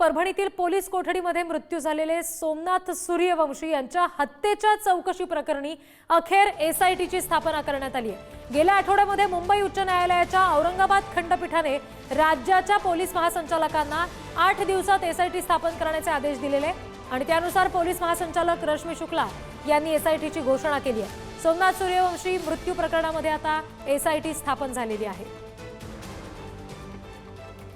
परभणीतील police कोठडीमध्ये मृत्यू झालेले सोमनाथ सूर्यवंशी यांच्या हत्येच्या चौकशी प्रकरणी अखेर एसआयटीची स्थापना करण्यात आली आहे. गेल्या आठवड्यामध्ये मुंबई उच्च न्यायालयाच्या औरंगाबाद खंडपीठाने राज्याच्या पोलीस महासंचालकांना आठ दिवसात एसआयटी स्थापन करण्याचे आदेश दिलेले आणि त्यानुसार पोलीस महासंचालक रश्मी शुक्ला यांनी एसआयटीची घोषणा केली आहे. सोमनाथ सूर्यवंशी मृत्यू प्रकरणामध्ये आता एसआयटी स्थापन झालेली आहे.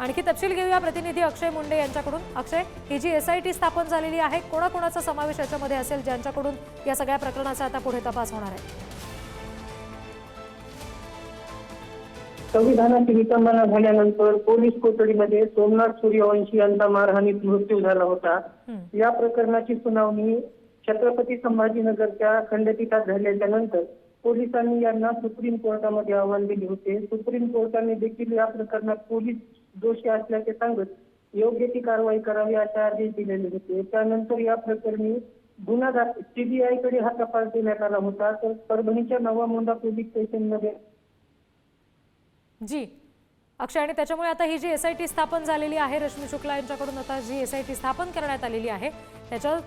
आणखी तपशील घेऊया. प्रतिनिधी अक्षय मुंडे यांच्याकडून. अक्षय ही जी एस आय टी स्थापन झालेली आहे कोणाकोणाचा समावेश याच्यामध्ये असेल ज्यांच्याकडून या सगळ्या प्रकरणाचा आता पुढे तपास होणार आहे? संविधानाची विटंबना झाल्यानंतर पोलीस कोठडीमध्ये सोमनाथ सूर्यवंशी यांचा मारहाणीत मृत्यू झाला होता. या प्रकरणाची सुनावणी छत्रपती संभाजीनगरच्या खंडपीठात झाल्याच्यानंतर पोलिसांनी यांना सुप्रीम कोर्टामध्ये अहवाल दिले होते. सुप्रीम कोर्टाने देखील या प्रकरणात पोलीस दोषी असल्याचे सांगत योग्य ती कारवाई करावी असे आदेश दिलेले होते. त्यानंतर या प्रकरणी गुन्हा दाखल सीबीआयकडे हा तपास देण्यात आला होता. तर परभणीच्या नवा मोंडा पोलीस स्टेशनमध्ये. जी. अक्षय आणि त्याच्यामुळे आता ही जी एस आय टी स्थापन झालेली आहे रश्मी शुक्ला यांच्याकडून आता जी एस आय टी स्थापन करण्यात आलेली आहे त्याच्या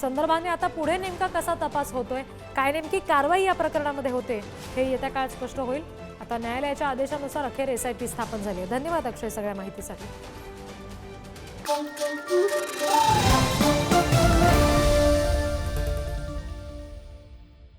संदर्भाने आता पुढे नेमका कसा तपास होतोय काय नेमकी कारवाई या प्रकरणामध्ये होते हे येत्या काळात स्पष्ट होईल. आता न्यायालयाच्या आदेशानुसार अखेर एस आय स्थापन झाली आहे. धन्यवाद अक्षय सगळ्या माहितीसाठी.